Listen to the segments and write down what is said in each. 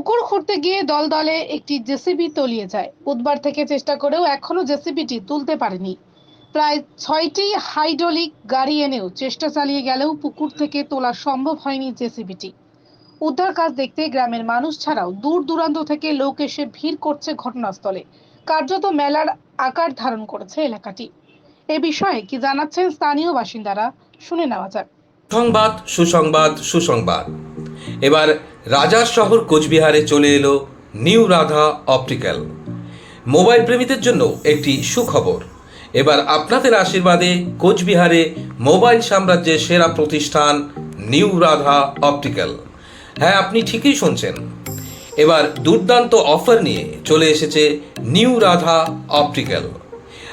পুকুর খুঁড়তে গিয়ে দলদলে একটি জেসিবি তলিয়ে যায়। বুধবার থেকে চেষ্টা করেও এখনও জেসিবিটি তুলতে পারেনি। প্রায় ছয়টি হাইড্রোলিক গাড়ি এনেও চেষ্টা চালিয়ে গেলেও পুকুর থেকে তোলা সম্ভব হয়নি জেসিবিটি। উদ্ধার কাজ দেখতে গ্রামের মানুষ ছাড়াও দূর দূরান্ত থেকে লোক এসে ভিড় করছে ঘটনাস্থলে। কার্যত মেলার আকার ধারণ করেছে এলাকাটি। এ বিষয়ে কি জানাচ্ছেন স্থানীয় বাসিন্দারা, শুনে নেওয়া যাক। সংবাদ সুসংবাদ সুসংবাদ। এবার রাজার শহর কোচবিহারে চলে এলো নিউ রাধা অপটিক্যাল। মোবাইল প্রেমীদের জন্য একটি সুখবর। এবার আপনাদের আশীর্বাদে কোচবিহারে মোবাইল সাম্রাজ্যের সেরা প্রতিষ্ঠান নিউ রাধা অপটিক্যাল। হ্যাঁ আপনি ঠিকই শুনছেন। এবার দুর্দান্ত অফার নিয়ে চলে এসেছে নিউ রাধা অপটিক্যাল।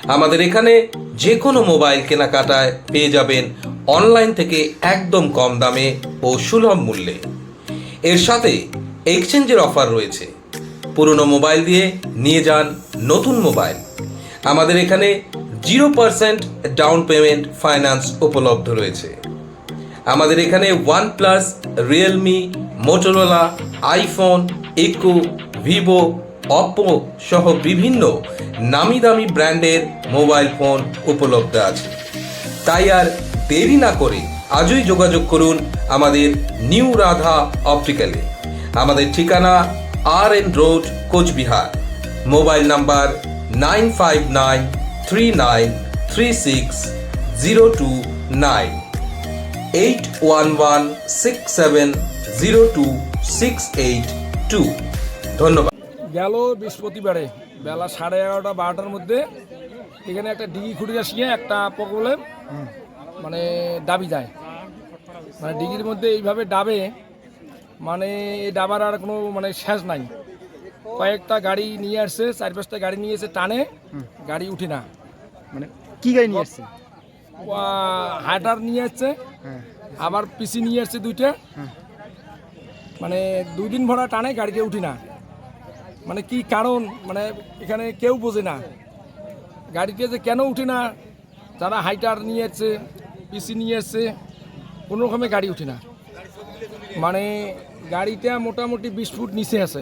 আমাদের এখানে যে কোনো মোবাইল কেনাকাটায় পেয়ে যাবেন অনলাইন থেকে একদম কম দামে ও সুলভ মূল্যে। এর সাথে এক্সচেঞ্জের অফার রয়েছে। পুরনো মোবাইল দিয়ে নিয়ে যান নতুন মোবাইল আমাদের এখানে zero percent down payment finance উপলব্ধ রয়েছে। আমাদের এখানে OnePlus Realme Motorola iPhone iQOO Vivo Oppo সহ বিভিন্ন নামি দামি ব্র্যান্ডের মোবাইল ফোন উপলব্ধ আছে। তাই আর দেরি না করে আজই যোগাযোগ করুন আমাদের নিউ রাধা অপটিক্যালে। আমাদের ঠিকানা R N road Cooch Behar. Mobile number nine five nine three nine three six zero two nine. Eight one one six seven zero two six eight two. ধন্যবাদ। গেল বৃহস্পতিবারে বেলা সাড়ে এগারোটা বারোটার মধ্যে এখানে একটা ডিগি খুঁড়ে আসিয়ে একটা প্রবলেম মানে ডাবি যায়। মানে ডিগির মধ্যে এইভাবে ডাবে মানে এই ডাবার আর কোনো মানে শেষ নাই। কয়েকটা গাড়ি নিয়ে আসছে চার পাঁচটা গাড়ি নিয়ে এসে টানে গাড়ি উঠে না। মানে কি গাড়ি নিয়ে এসছে হাইটার নিয়ে আসছে হ্যাঁ। আবার পিসি নিয়ে আসছে দুইটা। মানে দুই দিন ভরা টানে গাড়িতে উঠি না। মানে কি কারণ? মানে এখানে কেউ বোঝে না। গাড়িতে যে কেন উঠে না? যারা হাইটার নিয়ে এসছে পিসি নিয়ে এসছে, কোনো রকমে গাড়ি উঠে না। মানে গাড়িটা মোটামুটি বিশ ফুট নিচে আছে।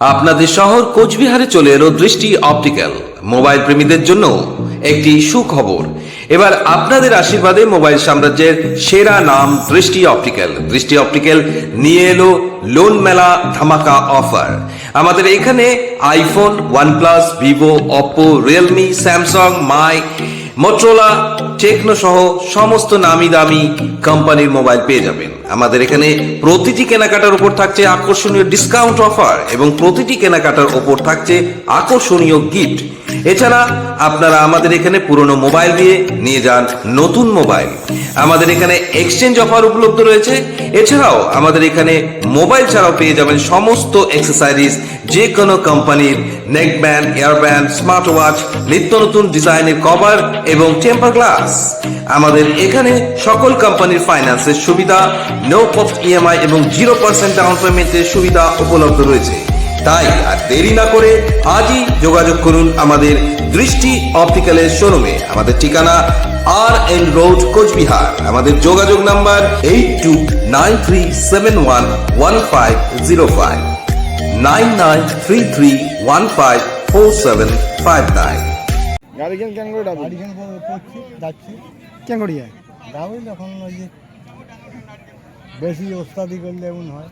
আপনাদের শহর কোচবিহারে চলে এলো দৃষ্টি অপটিক্যাল। মোবাইল প্রেমীদের জন্য একটি সুখবর। এবার আপনাদের আশীর্বাদে মোবাইল সাম্রাজ্যের সেরা নাম দৃষ্টি অপটিক্যাল। দৃষ্টি অপটিক্যাল নিয়ে এলো লোন মেলা ধামাকা অফার। আমাদের এখানে iPhone, OnePlus, Vivo, Oppo, Realme, Samsung, Mi, Motorola Tecno সহ সমস্ত নামি দামি কোম্পানির মোবাইল পেয়ে যাবেন। আমাদের এখানে প্রতিটি কেনাকাটার উপর থাকছে আকর্ষণীয় ডিসকাউন্ট অফার এবং প্রতিটি কেনাকাটার উপর থাকছে আকর্ষণীয় গিফট এছাড়া আপনারা আমাদের এখানে পুরনো মোবাইল দিয়ে নিয়ে যান নতুন মোবাইল আমাদের এখানে এক্সচেঞ্জ অফার উপলব্ধ রয়েছে। এছাড়াও আমাদের এখানে মোবাইল ছাড়াও পেয়ে যাবেন সমস্ত এক্সেসারিজ যে কোনো কোম্পানির neck band air band smart watch নিত্য নতুন ডিজাইনের কভার এবং টেম্পার গ্লাস আমাদের এখানে সকল কোম্পানির ফাইন্যান্সের সুবিধা নো কস্ট ইএমআই এবং জিরো পার্সেন্ট ডাউন পেমেন্টের সুবিধা উপলব্ধ রয়েছে। তাই আর দেরি না করে আজই যোগাযোগ করুন আমাদের দৃষ্টি অপটিক্যালের শোরুমে আমাদের ঠিকানা আর এন রোড কোচবিহার। আমাদের যোগাযোগ number eight two nine three seven one one five zero five nine nine three three one five four seven five nine গাড়ি কেন কেন করে যাচ্ছি। কেন করি যায় যাব যখন ওই যে বেশি ওস্তাদি করলে এমন হয়।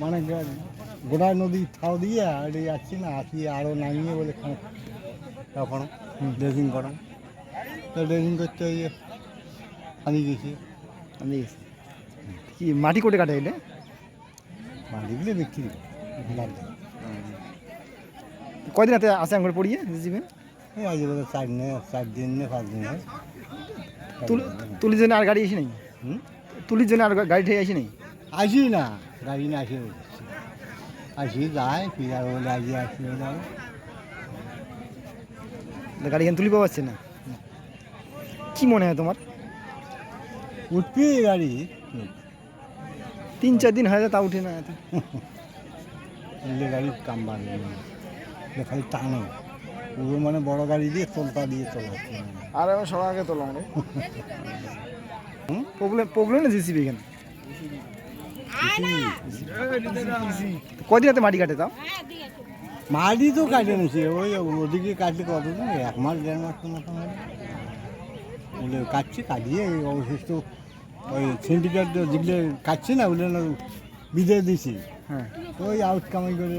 মানে গা- নদী ঠাও দিয়ে আর যাচ্ছি না আসি আরও নামিয়ে বলে তখন ড্রেসিং করা তো ড্রেসিং করতে ওই আমি গেছি। আমি গেছি। কি মাটি কোটে কাটে এটা? মাটিগুলো বিক্রি করি। কয়দিন হাতে আসে আঙ্গুর পড়িয়ে জিবে এই আজ চার দিনে চার দিন পাঁচ দিন তুলির জন্য আর গাড়ি আসি নাই? হুম? তুলির জন্য আর গাড়ি ঠেয়ে আসি নাই? আসি না গাড়ি না আসি। আসি যায় ফিরার বলে আজকে আসি যাব। গাড়ি কেন তুলি পাওয়া না? কি মনে হয় তোমার? উঠবি গাড়ি? তিন চার দিন হয়ে যায় তা উঠে না এত। গাড়ি কাম বাড়বে না। খালি টানে। পুরো মানে বড় গাড়ি দিয়ে তোলতা দিয়ে তোলা না। আর আমি সবার আগে তোলাম রে। প্রবলেম প্রবলেম না জিসিবি এখানে? কদিন মাটি কাটে তাও? মাটি তো কাটে নিছে ওই ওদিকে কাটলে কতদিন? এক মাস দেড় মাস তো মতো ওগুলো কাটছে কাটিয়ে এই অবশিষ্ট ওই সিন্ডিকেট যেগুলো কাটছে না ওগুলো বিদে দিছি। হ্যাঁ। ওই আউট কামাই করে